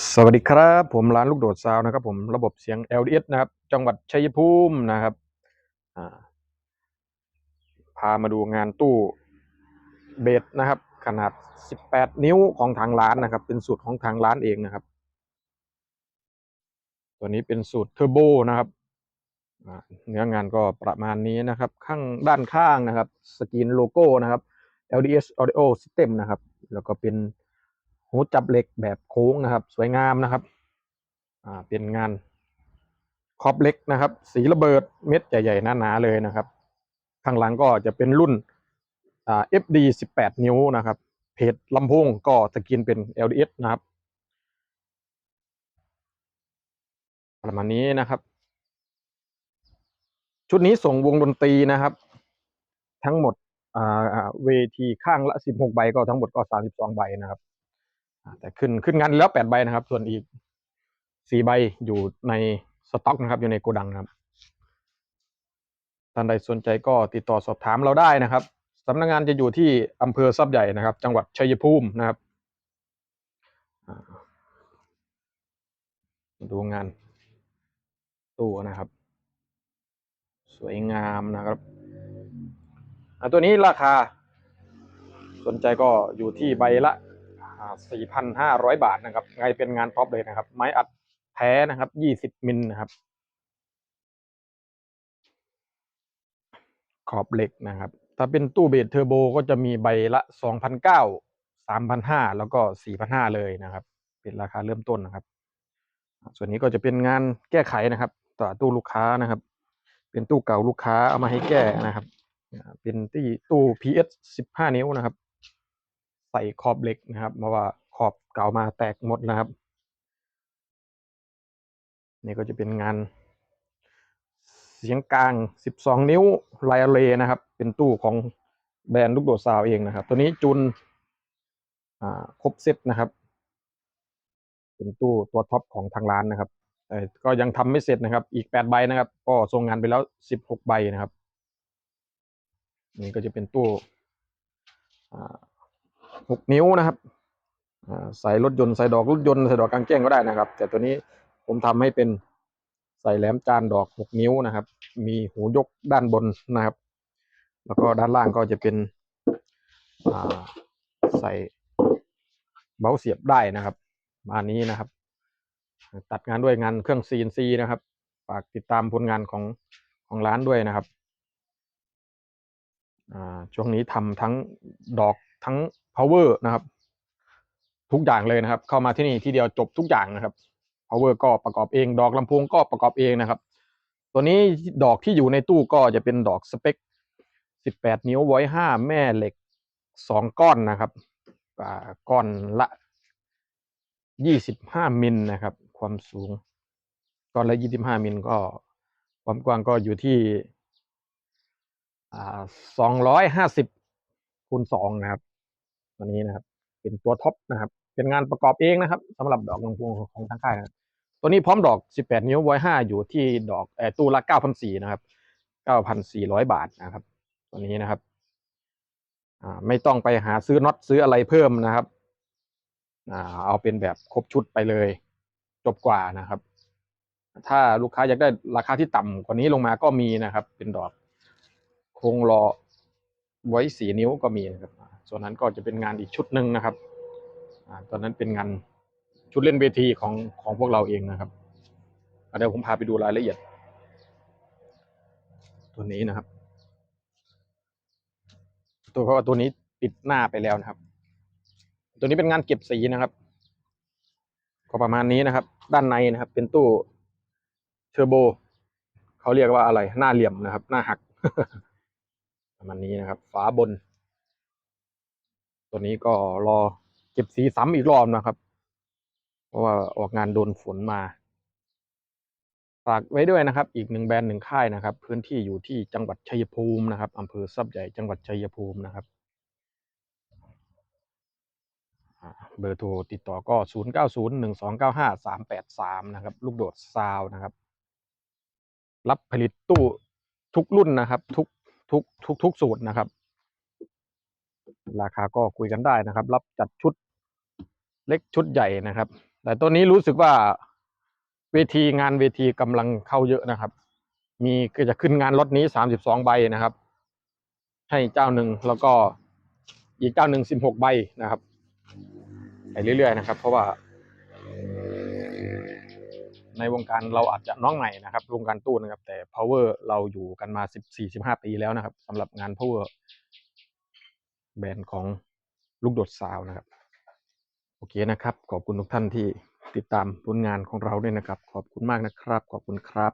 สวัสดีครับ ผมร้านลูกโดดซาวนะครับ ผมระบบเสียง LDS นะครับ จังหวัดชัยภูมินะครับพามาดูงานตู้เบสนะครับ ขนาด 18 นิ้วของทางร้านนะครับ เป็นสูตรของทางร้านเองนะครับ ตัวนี้เป็นสูตรเทอร์โบนะครับเนื้องานก็ประมาณนี้นะครับ ข้างด้านข้างนะครับ สกรีนโลโก้นะครับ LDS Audio System นะครับ แล้วก็เป็น หูจับเหล็กแบบโค้งนะครับ สวยงามนะครับอ่าเป็นงานคอบเล็กนะครับ สีระเบิดเม็ดใหญ่ๆหนาๆเลยนะครับ ข้างหลังก็จะเป็นรุ่นอ่า FD 18 นิ้วนะครับ เพจลำโพงก็สกรีนเป็น LDS นะครับประมาณนี้นะครับ ชุดนี้ส่งวงดนตรีนะครับ ทั้งหมดเวทีข้างละ 16 ใบก็ทั้งหมดก็ 32 ใบนะครับ แต่ขึ้นขึ้นงานแล้ว8ใบนะครับ ส่วนอีก4ใบอยู่ในสต็อกนะครับ อยู่ในโกดังครับท่านใดสนใจก็ติดต่อสอบถามเราได้นะครับสำนักงานจะอยู่ที่อำเภอทรัพย์ใหญ่นะครับ จังหวัดชัยภูมินะครับดูงานตู้นะครับ สวยงามนะครับตัวนี้ราคา สนใจก็อยู่ที่ใบละ 4,500 บาทนะครับ ไงเป็นงานท็อปเลยนะครับ ไม้อัดแท้นะครับ 20 มิลนะครับ ขอบเหล็กนะครับ ถ้าเป็นตู้เบสเทอร์โบก็จะมีใบละ2,900 3,500 แล้วก็ 4,500 เลยนะครับ เป็นราคาเริ่มต้นนะครับ ส่วนนี้ก็จะเป็นงานแก้ไขนะครับ ต่อตู้ลูกค้านะครับ เป็นตู้เก่าลูกค้าเอามาให้แก้นะครับ เป็นที่ตู้ PS 15 นิ้วนะครับ ใส่ขอบเหล็กนะครับเพราะว่าขอบเก่ามาแตกหมดนะครับ นี่ก็จะเป็นงาน เสียงกลาง 12 นิ้วไลอเลนะครับ เป็นตู้ของแบรนด์ลูกโดดซาวเองนะครับ ตัวนี้จุนครบเซตนะครับ เป็นตู้ตัวท็อปของทางร้านนะครับก็ยังทำไม่เสร็จนะครับ อีก8ใบนะครับ ก็ส่งงานไปแล้ว16ใบนะครับ นี่ก็จะเป็นตู้ อ่า6นิ้วนะครับใส่รถยนต์ใส่ดอกรถยนต์ใส่ดอกกลางแจ้งก็ได้นะครับ แต่ตัวนี้ผมทำให้เป็นใส่แหลมจานดอก6นิ้วนะครับ มีหูยกด้านบนนะครับ แล้วก็ด้านล่างก็จะเป็นใส่เบ้าเสียบได้นะครับมานี้นะครับ ตัดงานด้วยงานเครื่อง CNC นะครับฝากติดตามผลงานของของร้านด้วยนะครับช่วงนี้ทำทั้งดอก ทั้ง power นะครับ ทุกอย่างเลยนะครับ เข้ามาที่นี่ที่เดียวจบทุกอย่างนะครับ power ก็ประกอบเอง ดอกลำโพงก็ประกอบเองนะครับ ตัวนี้ดอกที่อยู่ในตู้ก็จะเป็นดอกสเปค 18 นิ้วไว้5แม่เหล็ก 2 ก้อนนะครับก้อนละ 25 มิลนะครับ ความสูง ก้อนละ 25 มิลก็ความกว้างก็อยู่ที่อ่าสองร้อยห้าสิบคูณสองนะครับ ตัวนี้นะครับ เป็นตัวท็อปนะครับ เป็นงานประกอบเองนะครับสำหรับดอกลำโพงของทางค่ายนะตัวนี้พร้อมดอก 18 นิ้วไว้5อยู่ที่ดอกเอตู้ละ9,400นะครับ 9,400 บาทนะครับ ตัวนี้นะครับอ่าไม่ต้องไปหาซื้อน็อตซื้ออะไรเพิ่มนะครับอ่าเอาเป็นแบบครบชุดไปเลย จบกว่านะครับ ถ้าลูกค้าอยากได้ราคาที่ต่ำกว่านี้ลงมาก็มีนะครับ เป็นดอกโครงรอไว้สีนิ้วก็มีนะครับ ส่วนนั้นก็จะเป็นงานอีกชุดหนึ่งนะครับอตอนนั้นเป็นงานชุดเล่นเวทีของของพวกเราเองนะครับเดี๋ยวผมพาไปดูรายละเอียด ตัวนี้นะครับ ตัวเพราะว่าตัวนี้ปิดหน้าไปแล้วนะครับ ตัวนี้เป็นงานเก็บสีนะครับ ก็ประมาณนี้นะครับ ด้านในนะครับ เป็นตู้เทอร์โบเขาเรียกว่าอะไร หน้าเหลี่ยมนะครับ หน้าหักประมาณนี้นะครับ ฝาบน ตัวนี้ก็รอเก็บสีซ้ำอีกรอบนะครับ เพราะว่าออกงานโดนฝนมา ฝากไว้ด้วยนะครับ อีกหนึ่งแบรนด์หนึ่งค่ายนะครับ พื้นที่อยู่ที่จังหวัดชัยภูมินะครับอำเภอทรัพย์ใหญ่จังหวัดชัยภูมินะครับเบอร์โทรติดต่อก็ 0 9 0 1 2 9 5 3 8 3 นะครับ ลูกโดดซาวนะครับ รับผลิตตู้ทุกรุ่นนะครับ ทุกทุกทุกทุกสูตรนะครับ ราคาก็คุยกันได้นะครับ รับจัดชุดเล็กชุดใหญ่นะครับ แต่ตัวนี้รู้สึกว่าเวทีงานเวทีกำลังเข้าเยอะนะครับ มีก็จะขึ้นงานรถนี้สามสิบสองใบนะครับ ให้เจ้าหนึ่งแล้วก็อีกเจ้าหนึ่งสิบหกใบนะครับไปเรื่อยๆนะครับ เพราะว่าในวงการเราอาจจะน้องใหม่นะครับวงการตู้นะครับ แต่ power เราอยู่กันมาสิบสี่สิบห้าปีแล้วนะครับสำหรับงาน power แบรนด์ของลูกโดดสาวนะครับ โอเคนะครับ ขอบคุณทุกท่านที่ติดตามผลงานของเราด้วยนะครับ ขอบคุณมากนะครับ ขอบคุณครับ